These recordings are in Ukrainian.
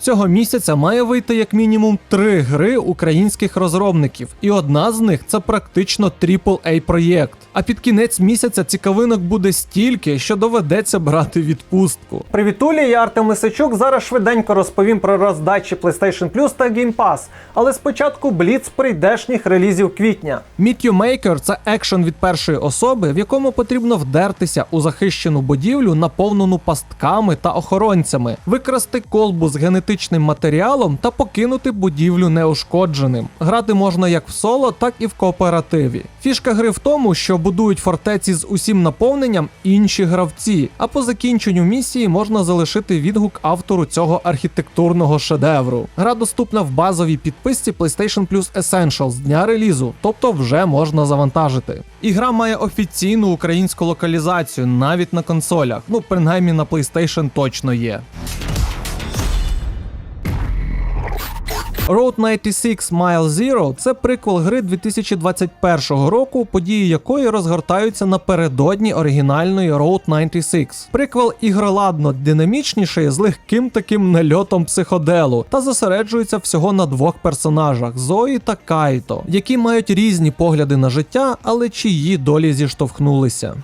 Цього місяця має вийти як мінімум три гри українських розробників, і одна з них це практично AAA проєкт. А під кінець місяця цікавинок буде стільки, що доведеться брати відпустку. Привітулі, я Артем Лисичук. Зараз швиденько розповім про роздачі PlayStation Plus та Game Pass. Але спочатку бліц прийдешніх релізів квітня. Meet You Maker – це екшен від першої особи, в якому потрібно вдертися у захищену будівлю, наповнену пастками та охоронцями, викрасти колбу з генетичним матеріалом та покинути будівлю неушкодженим. Грати можна як в соло, так і в кооперативі. Фішка гри в тому, що будують фортеці з усім наповненням інші гравці, а по закінченню місії можна залишити відгук автору цього архітектурного шедевру. Гра доступна в базовій підписці PlayStation Plus Essential з дня релізу, тобто вже можна завантажити. І гра має офіційну українську локалізацію навіть на консолях. Ну, принаймні на PlayStation точно є. Road 96 Mile Zero – це приквел гри 2021 року, події якої розгортаються напередодні оригінальної Road 96. Приквел ігроладно динамічніший з легким таким нальотом психоделу та зосереджується всього на двох персонажах Зої та Кайто, які мають різні погляди на життя, але чиї долі зіштовхнулися.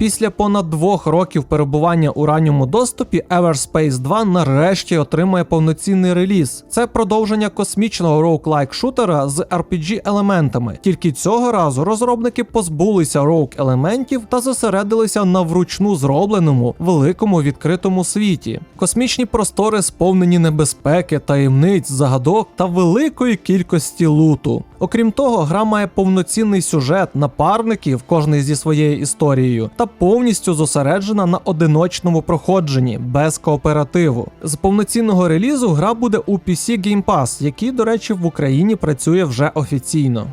Після понад двох років перебування у ранньому доступі Everspace 2 нарешті отримує повноцінний реліз. Це продовження космічного роуклайк шутера з RPG елементами. Тільки цього разу розробники позбулися роук елементів та зосередилися на вручну зробленому великому відкритому світі. Космічні простори сповнені небезпеки, таємниць, загадок та великої кількості луту. Окрім того, гра має повноцінний сюжет, напарників, кожний зі своєю історією, та повністю зосереджена на одиночному проходженні без кооперативу. З повноцінного релізу гра буде у PC Game Pass, який, до речі, в Україні працює вже офіційно.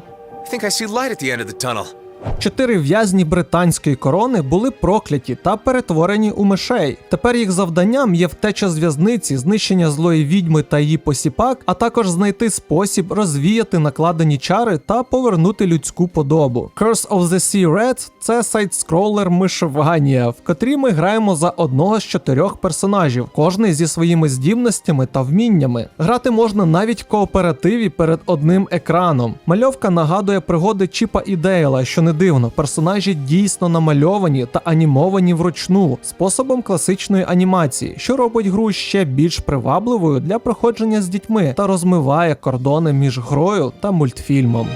I think I see light at the end of the tunnel. Чотири в'язні британської корони були прокляті та перетворені у мишей. Тепер їх завданням є втеча з в'язниці, знищення злої відьми та її посіпак, а також знайти спосіб розвіяти накладені чари та повернути людську подобу. Curse of the Sea Red – це сайт-скролер Мишеванія, в котрій ми граємо за одного з чотирьох персонажів, кожний зі своїми здібностями та вміннями. Грати можна навіть в кооперативі перед одним екраном. Мальовка нагадує пригоди Чіпа і Дейла, що не дивно, персонажі дійсно намальовані та анімовані вручну способом класичної анімації, що робить гру ще більш привабливою для проходження з дітьми та розмиває кордони між грою та мультфільмом.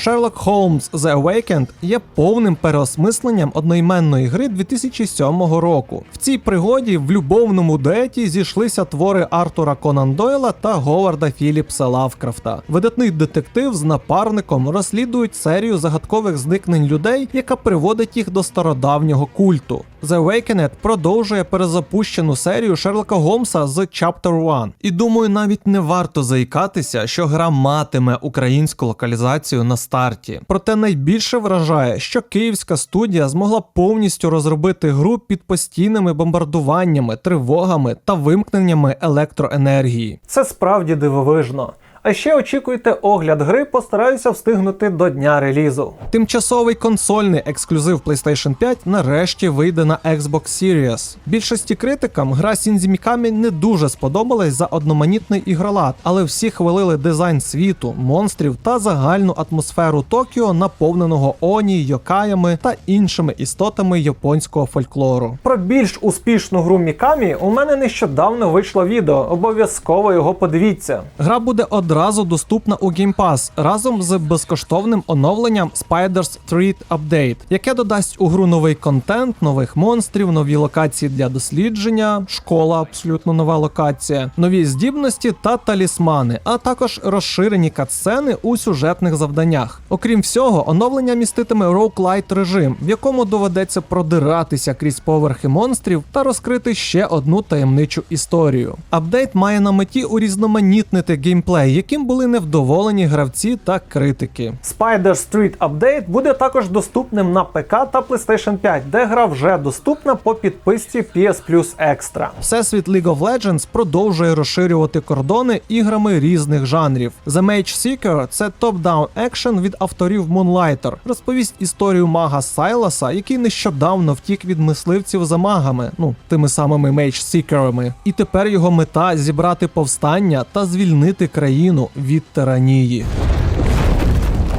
Sherlock Holmes The Awakened є повним переосмисленням одноіменної гри 2007 року. В цій пригоді в любовному дуеті зійшлися твори Артура Конан Дойла та Говарда Філіпса Лавкрафта. Видатний детектив з напарником розслідують серію загадкових зникнень людей, яка приводить їх до стародавнього культу. The Awakened продовжує перезапущену серію Шерлока Голмса з Chapter 1. І думаю, навіть не варто заїкатися, що гра матиме українську локалізацію на старті. Проте найбільше вражає, що київська студія змогла повністю розробити гру під постійними бомбардуваннями, тривогами та вимкненнями електроенергії. Це справді дивовижно. А ще очікуйте огляд гри, постараюся встигнути до дня релізу. Тимчасовий консольний ексклюзив PlayStation 5 нарешті вийде на Xbox Series. Більшості критикам гра Shinji Mikami не дуже сподобалась за одноманітний ігролад, але всі хвалили дизайн світу, монстрів та загальну атмосферу Токіо, наповненого оні, йокаями та іншими істотами японського фольклору. Про більш успішну гру Мікамі у мене нещодавно вийшло відео. Обов'язково його подивіться. Гра буде одразу доступна у Game Pass разом з безкоштовним оновленням Spider's Street Update, яке додасть у гру новий контент, нових монстрів, нові локації для дослідження, школа, абсолютно нова локація, нові здібності та талісмани, а також розширені катсцени у сюжетних завданнях. Окрім всього, оновлення міститиме роуклайт режим, в якому доведеться продиратися крізь поверхи монстрів та розкрити ще одну таємничу історію. Апдейт має на меті урізноманітнити геймплей, яким були невдоволені гравці та критики. Spider Street Update буде також доступним на ПК та PlayStation 5, де гра вже доступна по підписці PS Plus Extra. Всесвіт League of Legends продовжує розширювати кордони іграми різних жанрів. The Mage Seeker – це топ-даун екшен від авторів Moonlighter. Розповість історію мага Сайласа, який нещодавно втік від мисливців за магами, ну тими самими Mage Seekerами. І тепер його мета зібрати повстання та звільнити країну від тиранії.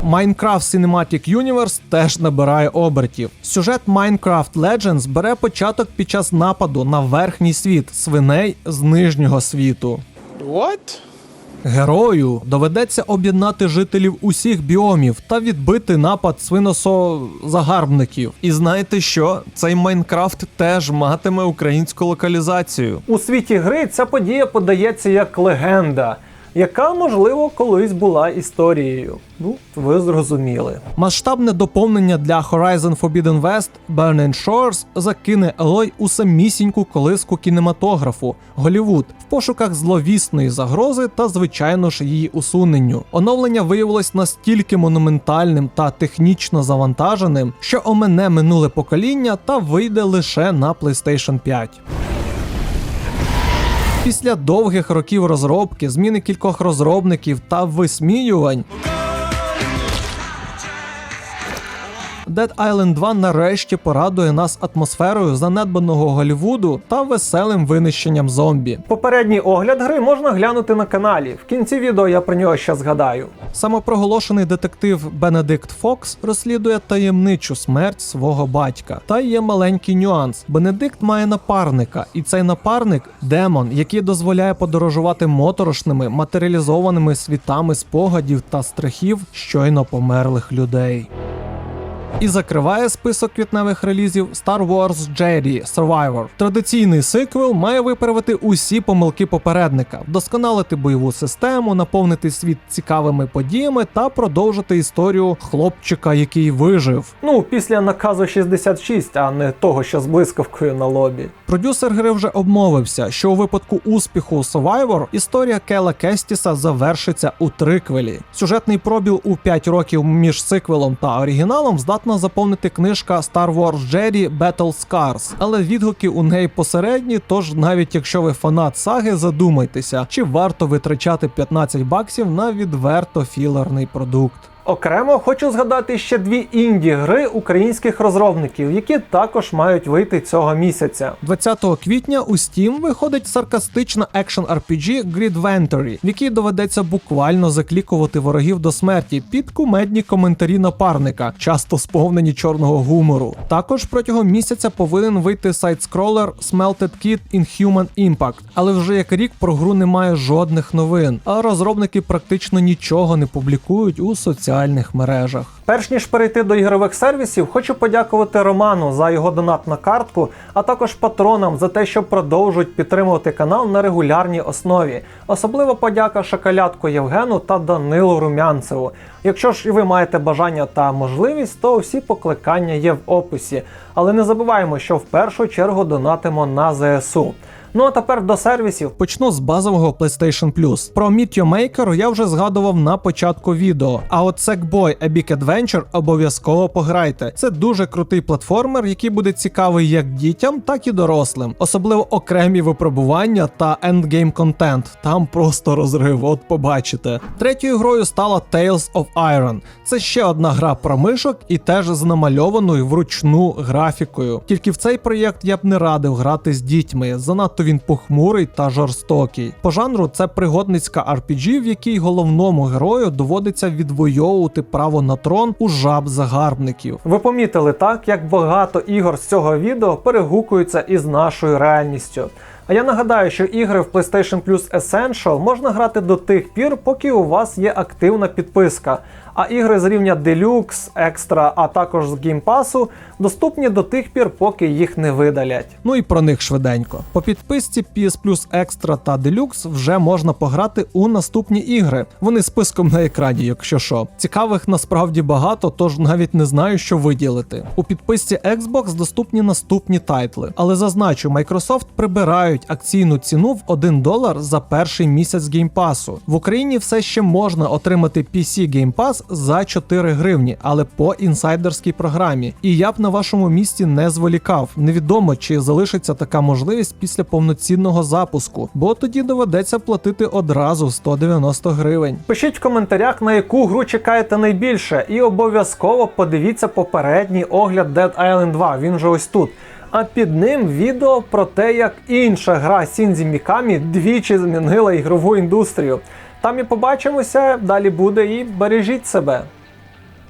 Minecraft Cinematic Universe теж набирає обертів. Сюжет Minecraft Legends бере початок під час нападу на верхній світ свиней з нижнього світу. What? Герою доведеться об'єднати жителів усіх біомів та відбити напад свиносо-загарбників. І знаєте що? Цей Майнкрафт теж матиме українську локалізацію. У світі гри ця подія подається як легенда, яка, можливо, колись була історією. Ну, ви зрозуміли. Масштабне доповнення для Horizon Forbidden West Burning Shores закине Елой у самісіньку колиску кінематографу Голівуд в пошуках зловісної загрози та, звичайно ж, її усуненню. Оновлення виявилось настільки монументальним та технічно завантаженим, що омене минуле покоління та вийде лише на PlayStation 5. Після довгих років розробки, зміни кількох розробників та висміювань. Dead Island 2 нарешті порадує нас атмосферою занедбаного Голлівуду та веселим винищенням зомбі. Попередній огляд гри можна глянути на каналі. В кінці відео я про нього ще згадаю. Самопроголошений детектив Бенедикт Фокс розслідує таємничу смерть свого батька. Та є маленький нюанс: Бенедикт має напарника, і цей напарник демон, який дозволяє подорожувати моторошними матеріалізованими світами спогадів та страхів щойно померлих людей. І закриває список квітневих релізів Star Wars Jedi Survivor. Традиційний сиквел має виправити усі помилки попередника, вдосконалити бойову систему, наповнити світ цікавими подіями та продовжити історію хлопчика, який вижив. Ну, після наказу 66, а не того, що з блискавкою на лобі. Продюсер гри вже обмовився, що у випадку успіху Survivor історія Кела Кестіса завершиться у триквелі. Сюжетний пробіл у 5 років між сиквелом та оригіналом здатна заповнити книжка Star Wars Jedi Battle Scars, але відгуки у неї посередні. Тож, навіть якщо ви фанат саги, задумайтеся, чи варто витрачати 15 баксів на відверто філерний продукт. Окремо хочу згадати ще дві інді гри українських розробників, які також мають вийти цього місяця. 20 квітня у Steam виходить саркастична екшн RPG Grid Ventory, в якій доведеться буквально заклікувати ворогів до смерті під кумедні коментарі напарника, часто сповнені чорного гумору. Також протягом місяця повинен вийти сайт-скролер Smelted Kid Inhuman Impact, але вже як рік про гру немає жодних новин, а розробники практично нічого не публікують у соціальних мережах. Перш ніж перейти до ігрових сервісів, хочу подякувати Роману за його донат на картку, а також патронам за те, що продовжують підтримувати канал на регулярній основі. Особливо подяка Шоколядку Євгену та Данилу Румянцеву. Якщо ж і ви маєте бажання та можливість, то всі покликання є в описі. Але не забуваємо, що в першу чергу донатимо на ЗСУ. Ну а тепер до сервісів. Почну з базового PlayStation Plus. Про Meet Your Maker я вже згадував на початку відео. А от Sackboy A Big Adventure обов'язково пограйте. Це дуже крутий платформер, який буде цікавий як дітям, так і дорослим. Особливо окремі випробування та ендгейм контент. Там просто розрив, от побачите. Третьою грою стала Tales of Iron. Це ще одна гра про мишок і теж з намальованою вручну графікою. Тільки в цей проєкт я б не радив грати з дітьми. Занадто він похмурий та жорстокий. По жанру це пригодницька RPG, в якій головному герою доводиться відвоювати право на трон у жаб загарбників. Ви помітили так, як багато ігор з цього відео перегукуються із нашою реальністю. А я нагадаю, що ігри в PlayStation Plus Essential можна грати до тих пір, поки у вас є активна підписка. А ігри з рівня Deluxe, Extra, а також з Pass доступні до тих пір, поки їх не видалять. Ну і про них швиденько. По підписці PS Plus Extra та Deluxe вже можна пограти у наступні ігри. Вони списком на екрані, якщо що. Цікавих насправді багато, тож навіть не знаю, що виділити. У підписці Xbox доступні наступні тайтли, але зазначу, Microsoft прибирають залишають акційну ціну в 1 долар за перший місяць геймпасу. В Україні все ще можна отримати PC Game Pass за 4 гривні, але по інсайдерській програмі. І я б на вашому місці не зволікав. Невідомо чи залишиться така можливість після повноцінного запуску, бо тоді доведеться платити одразу 190 гривень. Пишіть в коментарях, на яку гру чекаєте найбільше, і обов'язково подивіться попередній огляд Dead Island 2. Він же ось тут. А під ним відео про те, як інша гра Сінзі Мікамі двічі змінила ігрову індустрію. Там і побачимося, далі буде і бережіть себе.